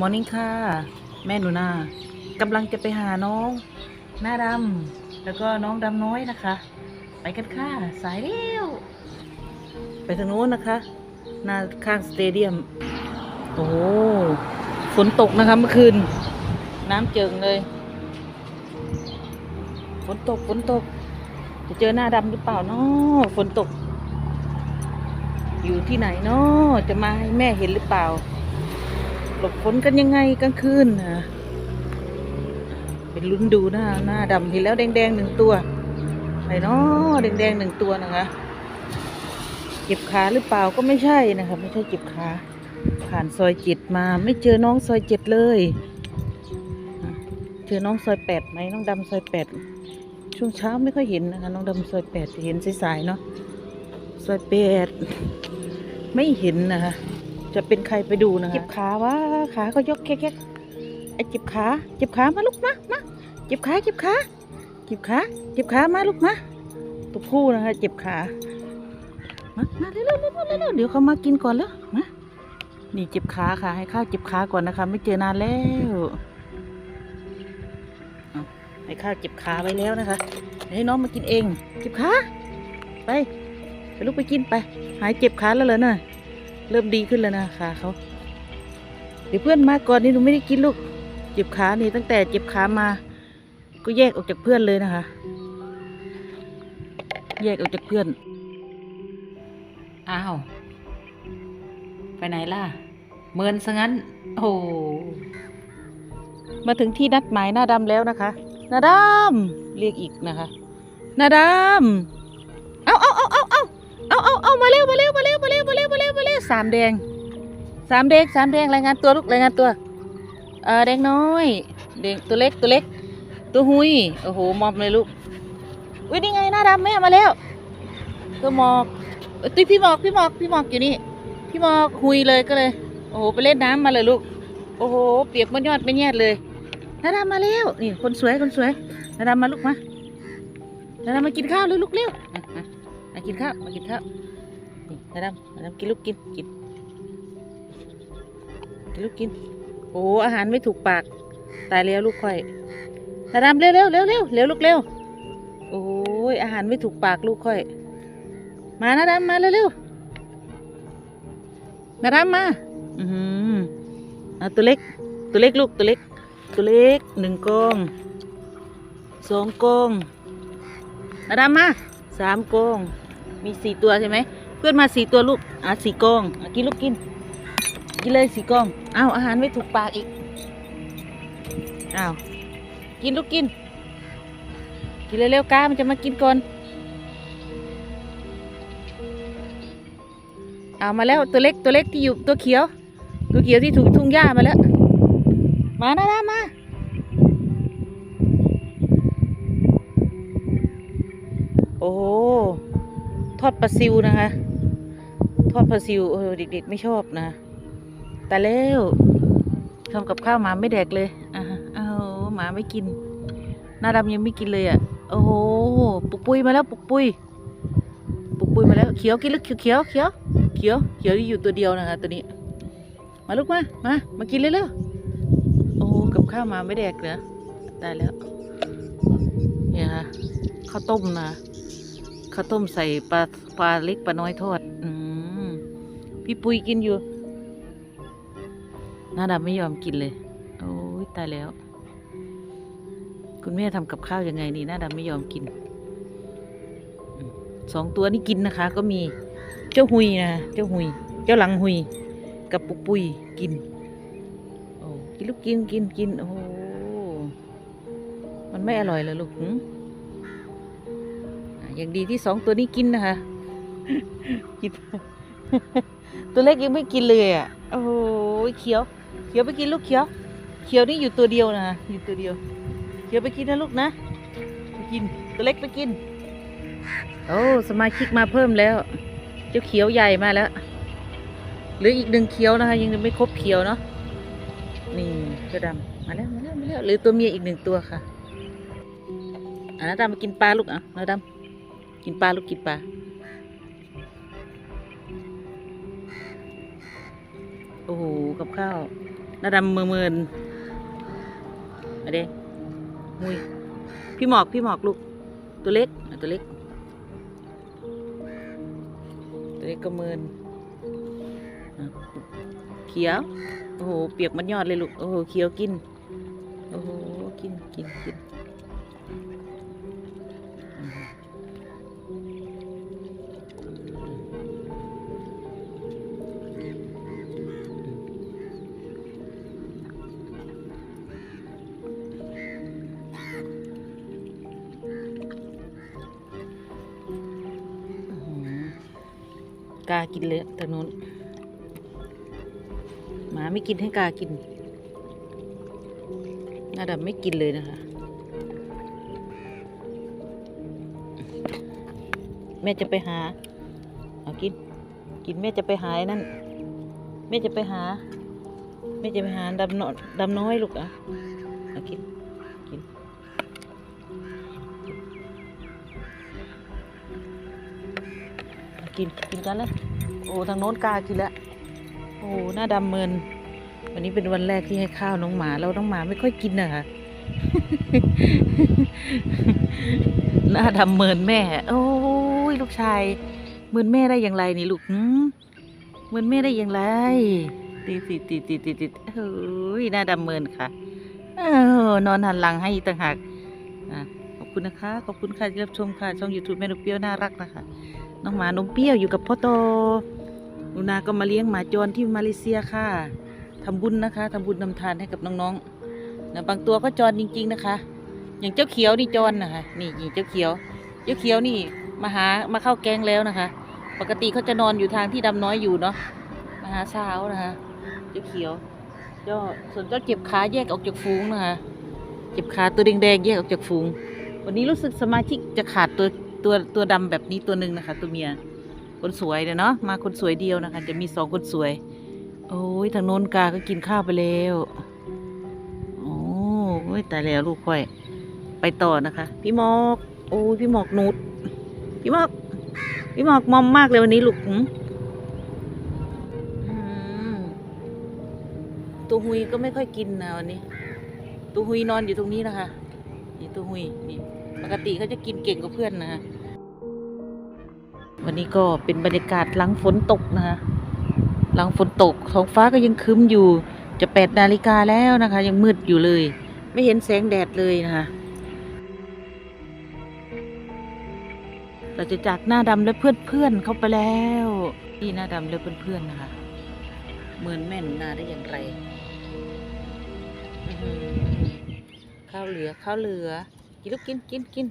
มอร์นิ่งค่ะ แม่หนูนากำลังจะไปหาน้อง หน้าดำแล้วก็น้องดำน้อยนะคะ ไปกันค่ะ สายเร็ว ไปทางโน้นนะคะ หน้าข้างสเตเดียม โอ้ฝนตกนะคะเมื่อคืน น้ำเจิงเลย ฝนตกฝนตก จะเจอหน้าดำหรือเปล่านาะฝนตก อยู่ที่ไหนนาะจะมาให้แม่เห็นหรือเปล่า หลบฝนกันยังไงกลางคืนนะเป็นลุ้นดูหน้าหน้าดำเห็นแล้วแดงๆหนึ่งตัวไหนเนาะแดงๆหนึ่งตัวนะคะเจ็บขาหรือเปล่าก็ไม่ใช่นะคะไม่ใช่เจ็บขาผ่านซอยจ็ดมาไม่เจอน้องซอยเจ็ดเลย เจอน้องซอยแปดไหมน้องดำซอยแปดช่วงเช้าไม่ค่อยเห็นนะคะน้องดำซอยแปดเห็นสายๆเนาะซอยแปดไม่เห็นนะคะ จะเป็นใครไปดูนะคะเจ็บขาวะขาก็ยกแค่ๆไอ้เจ็บขาเจ็บขามาลูกมามาเจ็บขาเจ็บขาเจ็บขาเจ็บขามาลูกมาตัวผู้นะคะเจ็บขามามาเร็วๆเร็วๆเร็วเดี๋ยวเขามากินก่อนแล้วมานี่เจ็บขาค่ะ ให้ข้าวเจ็บขาก่อนนะคะ ไม่เจอนานแล้วให้ข้าวเจ็บขาไว้แล้วนะคะให้น้องมากินเองเจ็บขาไปไปลูกไปกินไป หายเจ็บขาแล้วเหรอน่ะ เริ่มดีขึ้นแล้วนะขาเขาเดี๋ยวเพื่อนมาก่อนนี่หนูไม่ได้กินลูก เจ็บขานี่ตั้งแต่เจ็บขามา ก็แยกออกจากเพื่อนเลยนะคะ แยกออกจากเพื่อน อ้าว ไปไหนล่ะ เมินซะงั้น โอ้มาถึงที่นัดหมายหน้าดำแล้วนะคะหน้าดำเรียกอีกนะคะหน้าดำเอาเอาเอาเอาเอาเอาเอาเอามาเร็วมาเร็วมาเร็ว มาเร็วมาเร็วมาเร็วสามแดงสามแดงสามแดงรายงานตัวลูกรายงานตัวเออแดงน้อยแดงตัวเล็กตัวเล็ก ตัวหุยโอ้โหมอมเลยลูกอุ้ยนี่ไงหน้าดำแม่มาแล้วตัวหมอกเอ้ยตุ้ยพี่หมอกพี่หมอกพี่หมอกอยู่นี่พี่หมอกหุยเลยก็เลย โอ้โหไปเล่นน้ำมาเลยลูก โอ้โห เปียกมันยอดไม่แยดเลยหน้าดำมาแล้วนี่คนสวยคนสวยหน้าดำมาลูกมาหน้าดำมากินข้าวเลยลูกเร็วมากินข้าวมากินข้าว นี่นาดำนาดำกินลูกกินกินกินลูกกิน โอ้อาหารไม่ถูกปาก ตายแล้วลูกค่อยนาดำเร็วเร็วเร็วเร็วเร็วลูกเร็ว โอ้ยอาหารไม่ถูกปากลูกค่อย มานาดำมาเร็วเร็วนาดำมา อือหืออะตัวเล็ก ตัวเล็กลูกตัวเล็ก ตัวเล็กหนึ่งกองสองกองนาดำมาสามกองมีสี่ตัวใช่ไหม เพื่อนมาสี่ตัวลูกอะสี่กองอะกินลูกกิน กินเลยสี่กองอ้าวอาหารไม่ถูกปากอีกอ้าวกินลูกกิน กินเร็วๆกามันจะมากินก่อนเอามาแล้วตัวเล็กตัวเล็กที่อยู่ตัวเขียว ตัวเขียวที่ถูกทุ่งหญ้ามาแล้ว มานะนะมาโอ้โหทอดปลาซิวนะคะ ทอดปลาซิวเออเด็ก ๆ ไม่ชอบนะ แต่แล้วทำกับข้าวหมาไม่แดกเลยอะเอาหมาไม่กิน หน้าดำยังไม่กินเลยอะ โอ้โห ปุกปุยมาแล้วปุกปุยปุกปุยมาแล้วเขียวกินลึกเขียวเขียวเขียวเขียวเขียวที่อยู่ตัวเดียวนะคะตัวนี้ มาลูกมา มา มากินเร็วโอ้โหกับข้าวหมาไม่แดกเหรอตายแล้ว เนี่ยค่ะข้าวต้มนะข้าวต้มใส่ปลาปลาเล็กปลาน้อยทอด อื พี่ปุยกินอยู่น้าดำไม่ยอมกินเลย โอ้ยตายแล้ว คุณแม่ทำกับข้าวยังไงนี่น้าดำไม่ยอมกิน สองตัวนี่กินนะคะ ก็มีเจ้าหุยนะเจ้าหุย เจ้าหลังหุย กับปุกปุยกิน โอ้กินลูกกินกินกินโอ้มันไม่อร่อยเลยลูกอะอย่างดีที่สองตัวนี้กินนะคะกิน ตัวเล็กยังไม่กินเลยอะโอ้โหเขียว เขียวไปกินลูกเขียว เขียวนี่อยู่ตัวเดียวนะอยู่ตัวเดียว เขียวไปกินนะลูกนะไปกินตัวเล็กไปกินโอ้สมาชิกมาเพิ่มแล้ว เจ้าเขียวใหญ่มาแล้วเหลืออีกหนึ่งเขียวนะคะ ยังไม่ครบเขียวเนาะนี่เจ้าดำมาแล้วมาแล้วมาแล้วหรือตัวเมียอีกหนึ่งตัวค่ะอะน้าดำมากินปลาลูกอะน้าดำกินปลาลูกกินปลา โอ้โห กับข้าวหน้าดำเมือเมินอะเด้มุยพี่หมอก พี่หมอกลูก ตัวเล็ก ตัวเล็ก ตัวเล็กก็เมินเขียว โอ้โห เปียกมันยอดเลยลูก โอ้โห เขียวกิน โอ้โห กิน กิน กิน กากินเลยทางนู้นหมาไม่กินให้กากินหน้าดำไม่กินเลยนะคะ แม่จะไปหาเอากิน กินแม่จะไปหาไอ้นั่นแม่จะไปหาแม่จะไปหาดำน้อยดำน้อยลูกอะ กินกินกันเลยโอ้ทางโน้นกากินแล้วโอ้หน้าดำเมิน วันนี้เป็นวันแรกที่ให้ข้าวน้องหมาแล้วน้องหมาไม่ค่อยกินนะคะหน้าดำเมินแม่ โอ้ยลูกชายเมินแม่ได้อย่างไรนี่ลูกเมินแม่ได้อย่างไรติดติดติดติดติดติดเฮ้ยหน้าดำเมินค่ะเออนอนหันหลังให้ต่างหากขอบคุณนะคะ ขอบคุณค่ะที่รับชมค่ะ ช่อง YouTube แม่นกเปรี้ยวน่ารักนะคะ น้องหมานมเปรี้ยวอยู่กับพ่อโตหนูนาก็มาเลี้ยงหมาจรที่มาเลเซียค่ะทำบุญนะคะทำบุญนำทานให้กับน้องๆนะบางตัวก็จรจริง ๆนะคะ อย่างเจ้าเขียวนี่จรนะคะ นี่เจ้าเขียว เจ้าเขียวนี่มาหามาเข้าแกงแล้วนะคะ ปกติเขาจะนอนอยู่ทางที่ดำน้อยอยู่เนาะมาหาเช้านะคะ เจ้าเขียวเจ้าส่วนเจ้าเจ็บขาแยกออกจากฝูงนะคะ เจ็บขาตัวแดงๆแยกออกจากฝูง วันนี้รู้สึกสมาชิกจะขาดตัว ตัวตัวดำแบบนี้ตัวหนึ่งนะคะ ตัวเมียคนสวยเนาะมาคนสวยเดียวนะคะ จะมีสองคนสวย โอ้ยทางโน้นกาก็กินข้าวไปแล้วโอ้ยตายแล้วลูกค่อย ไปต่อนะคะ พี่หมอกโอ้ยพี่หมอกนุดพี่หมอก พี่หมอกมอมมากเลยวันนี้ลูกหืมอืมตัวหุยก็ไม่ค่อยกินนะวันนี้ ตัวหุยนอนอยู่ตรงนี้นะคะ นี่ตัวหุยนี่ ปกติเขาจะกินเก่งกว่าเพื่อนนะคะวันนี้ก็เป็นบรรยากาศหลังฝนตกนะคะหลังฝนตกท้องฟ้าก็ยังคึ้มอยู่ จะแปดนาฬิกาแล้วนะคะ ยังมืดอยู่เลย ไม่เห็นแสงแดดเลยนะคะเราจะจากหน้าดำและเพื่อนเพื่อนๆเข้าไปแล้วที่หน้าดำและเพื่อนเพื่อนๆนะคะเหมือนแม่นหน้าได้อย่างไรข้าวเหลือข้าวเหลือ กินลูกกินกินกิน